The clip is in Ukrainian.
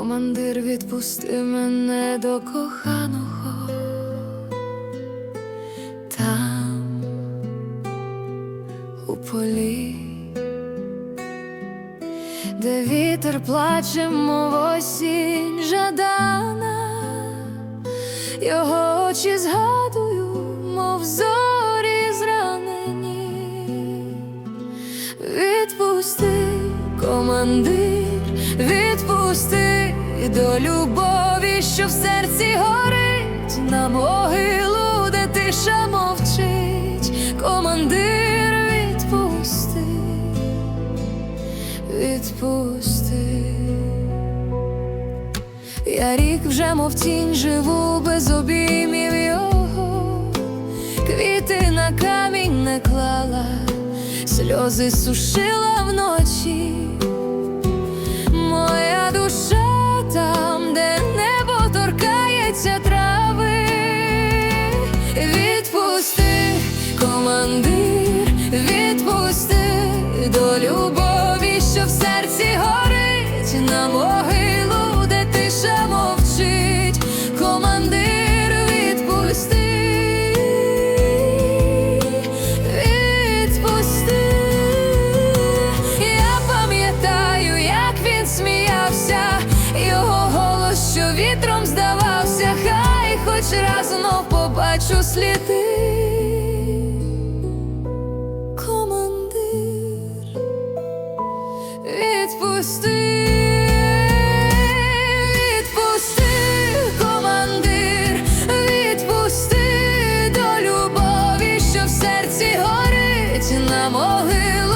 Командир, відпусти мене до коханого. Там у полі, де вітер плаче, мов осінь жадана, його очі згадую, мов зорі зранені. Відпусти, командир, відпусти до любові, що в серці горить, на могилу, де тиша мовчить, командир, відпусти, відпусти. Я рік вже мов тінь живу без обіймів його, квіти на камінь не клала, сльози сушила вночі. здавався, хай хоч раз знов побачу сліди, командир відпусти, відпусти, командир, відпусти до любові, що в серці горить на могилу.